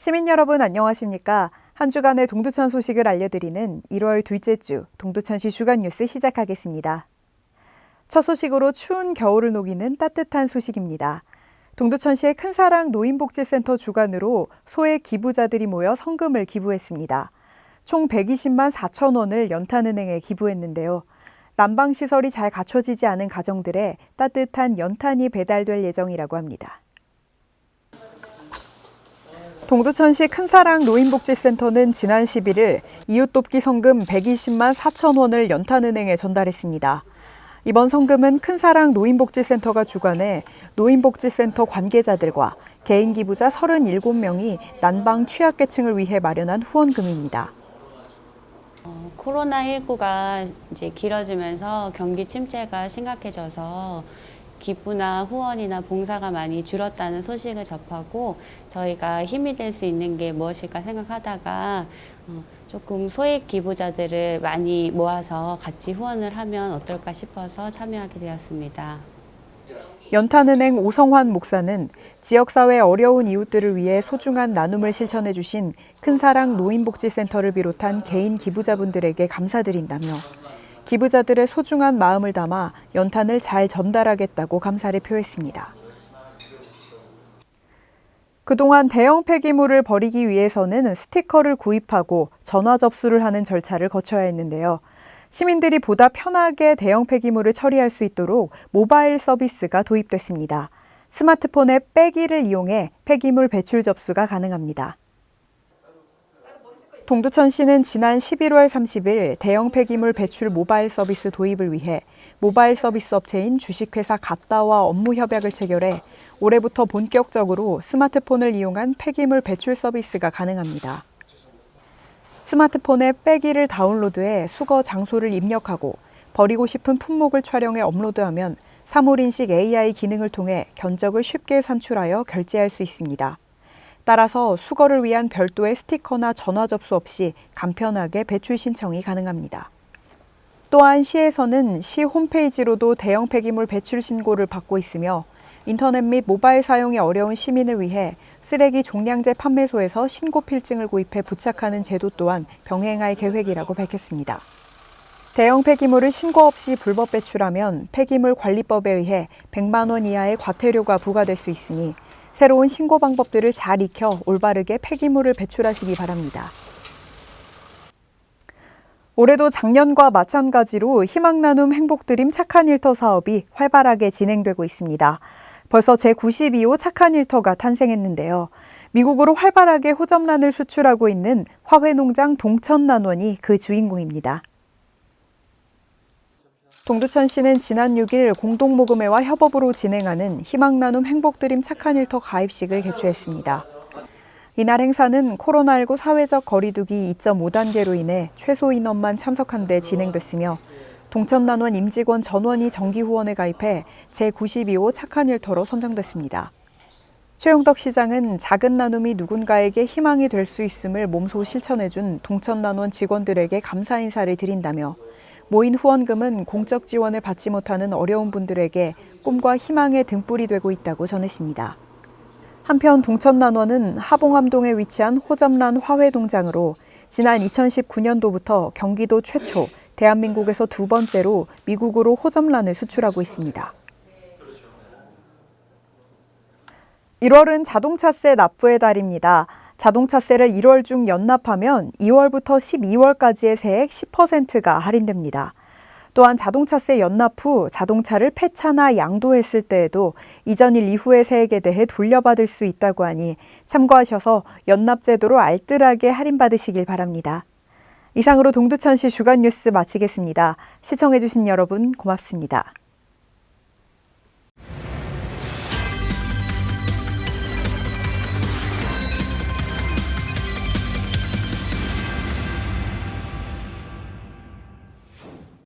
시민 여러분 안녕하십니까? 한 주간의 동두천 소식을 알려드리는 1월 둘째 주 동두천시 주간 뉴스 시작하겠습니다. 첫 소식으로 추운 겨울을 녹이는 따뜻한 소식입니다. 동두천시의 큰사랑 노인복지센터 주관으로 소액 기부자들이 모여 성금을 기부했습니다. 총 120만 4천 원을 연탄은행에 기부했는데요. 난방시설이 잘 갖춰지지 않은 가정들에 따뜻한 연탄이 배달될 예정이라고 합니다. 동두천시 큰사랑 노인복지센터는 지난 11일 이웃돕기 성금 120만 4천 원을 연탄은행에 전달했습니다. 이번 성금은 큰사랑 노인복지센터가 주관해 노인복지센터 관계자들과 개인 기부자 37명이 난방 취약계층을 위해 마련한 후원금입니다. 어, 코로나19가 이제 길어지면서 경기 침체가 심각해져서 기부나 후원이나 봉사가 많이 줄었다는 소식을 접하고 저희가 힘이 될 수 있는 게 무엇일까 생각하다가 어, 조금 소액 기부자들을 많이 모아서 같이 후원을 하면 어떨까 싶어서 참여하게 되었습니다. 연탄은행 오성환 목사는 지역사회 어려운 이웃들을 위해 소중한 나눔을 실천해 주신 큰사랑 노인복지센터를 비롯한 개인 기부자분들에게 감사드린다며 기부자들의 소중한 마음을 담아 연탄을 잘 전달하겠다고 감사를 표했습니다. 그동안 대형 폐기물을 버리기 위해서는 스티커를 구입하고 전화 접수를 하는 절차를 거쳐야 했는데요. 시민들이 보다 편하게 대형 폐기물을 처리할 수 있도록 모바일 서비스가 도입됐습니다. 스마트폰의 빼기를 이용해 폐기물 배출 접수가 가능합니다. 동두천시는 지난 11월 30일 대형 폐기물 배출 모바일 서비스 도입을 위해 모바일 서비스 업체인 주식회사 갓다와 업무 협약을 체결해 올해부터 본격적으로 스마트폰을 이용한 폐기물 배출 서비스가 가능합니다. 스마트폰에 빼기를 다운로드해 수거 장소를 입력하고 버리고 싶은 품목을 촬영해 업로드하면 사물인식 AI 기능을 통해 견적을 쉽게 산출하여 결제할 수 있습니다. 따라서 수거를 위한 별도의 스티커나 전화 접수 없이 간편하게 배출 신청이 가능합니다. 또한 시에서는 시 홈페이지로도 대형 폐기물 배출 신고를 받고 있으며 인터넷 및 모바일 사용이 어려운 시민을 위해 쓰레기 종량제 판매소에서 신고 필증을 구입해 부착하는 제도 또한 병행할 계획이라고 밝혔습니다. 대형 폐기물을 신고 없이 불법 배출하면 폐기물 관리법에 의해 100만 원 이하의 과태료가 부과될 수 있으니 새로운 신고 방법들을 잘 익혀 올바르게 폐기물을 배출하시기 바랍니다. 올해도 작년과 마찬가지로 희망 나눔 행복 드림 착한 일터 사업이 활발하게 진행되고 있습니다. 벌써 제92호 착한 일터가 탄생했는데요. 미국으로 활발하게 호접란을 수출하고 있는 화훼농장 동천난원이 그 주인공입니다. 동두천시는 지난 6일 공동모금회와 협업으로 진행하는 희망나눔 행복드림 착한 일터 가입식을 개최했습니다. 이날 행사는 코로나19 사회적 거리두기 2.5단계로 인해 최소 인원만 참석한 데 진행됐으며 동천난원 임직원 전원이 정기 후원에 가입해 제92호 착한 일터로 선정됐습니다. 최용덕 시장은 작은 나눔이 누군가에게 희망이 될 수 있음을 몸소 실천해준 동천난원 직원들에게 감사 인사를 드린다며 모인 후원금은 공적 지원을 받지 못하는 어려운 분들에게 꿈과 희망의 등불이 되고 있다고 전했습니다. 한편 동천난원은 하봉암동에 위치한 호접란 화훼동장으로 지난 2019년도부터 경기도 최초, 대한민국에서 두 번째로 미국으로 호접란을 수출하고 있습니다. 1월은 자동차세 납부의 달입니다. 자동차세를 1월 중 연납하면 2월부터 12월까지의 세액 10%가 할인됩니다. 또한 자동차세 연납 후 자동차를 폐차나 양도했을 때에도 이전 일 이후의 세액에 대해 돌려받을 수 있다고 하니 참고하셔서 연납제도로 알뜰하게 할인받으시길 바랍니다. 이상으로 동두천시 주간 뉴스 마치겠습니다. 시청해주신 여러분 고맙습니다.